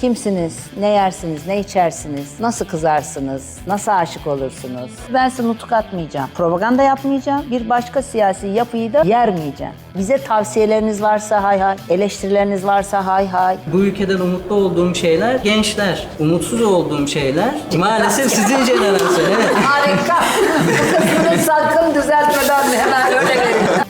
Kimsiniz, ne yersiniz, ne içersiniz, nasıl kızarsınız, nasıl aşık olursunuz? Ben size nutuk atmayacağım, propaganda yapmayacağım, bir başka siyasi yapıyı da yermeyeceğim. Bize tavsiyeleriniz varsa hay hay, eleştirileriniz varsa hay hay. Bu ülkeden umutlu olduğum şeyler gençler. Umutsuz olduğum şeyler maalesef sizin jenerasyon. Evet. Harika. Bu kısmını sakın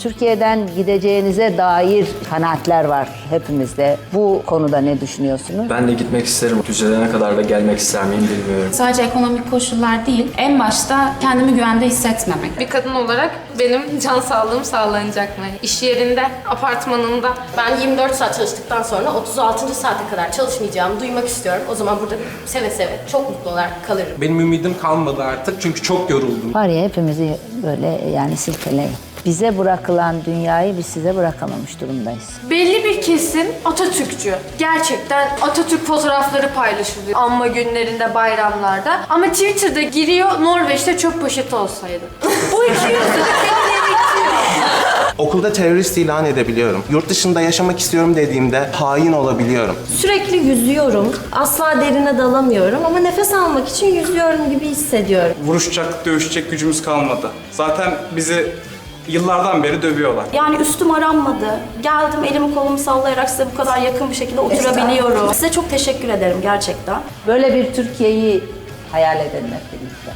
Türkiye'den gideceğinize dair kanaatler var hepimizde. Bu konuda ne düşünüyorsunuz? Ben de gitmek isterim. Düzelene kadar da gelmek ister miyim bilmiyorum. Sadece ekonomik koşullar değil, en başta kendimi güvende hissetmemek. Bir kadın olarak benim can sağlığım sağlanacak mı? İş yerinde, apartmanında. Ben 24 saat çalıştıktan sonra 36. saate kadar çalışmayacağımı duymak istiyorum. O zaman burada seve seve çok mutlu olarak kalırım. Benim ümidim kalmadı artık çünkü çok yoruldum. Var ya hepimizi böyle yani silkeleyin. Bize bırakılan dünyayı biz size bırakamamış durumdayız. Belli bir kesim Atatürkçü. Gerçekten Atatürk fotoğrafları paylaşılıyor. Anma günlerinde, bayramlarda. Ama Twitter'da giriyor Norveç'te çöp poşeti olsaydı. Bu iki delirtiyor. Okulda terörist ilan edebiliyorum. Yurt dışında yaşamak istiyorum dediğimde hain olabiliyorum. Sürekli yüzüyorum. Asla derine dalamıyorum ama nefes almak için yüzüyorum gibi hissediyorum. Vuruşacak, dövüşecek gücümüz kalmadı. Zaten bizi yıllardan beri dövüyorlar. Yani üstüm aranmadı. Geldim elimi kolumu sallayarak size bu kadar yakın bir şekilde oturabiliyorum. Size çok teşekkür ederim gerçekten. Böyle bir Türkiye'yi hayal edelim hep birlikte.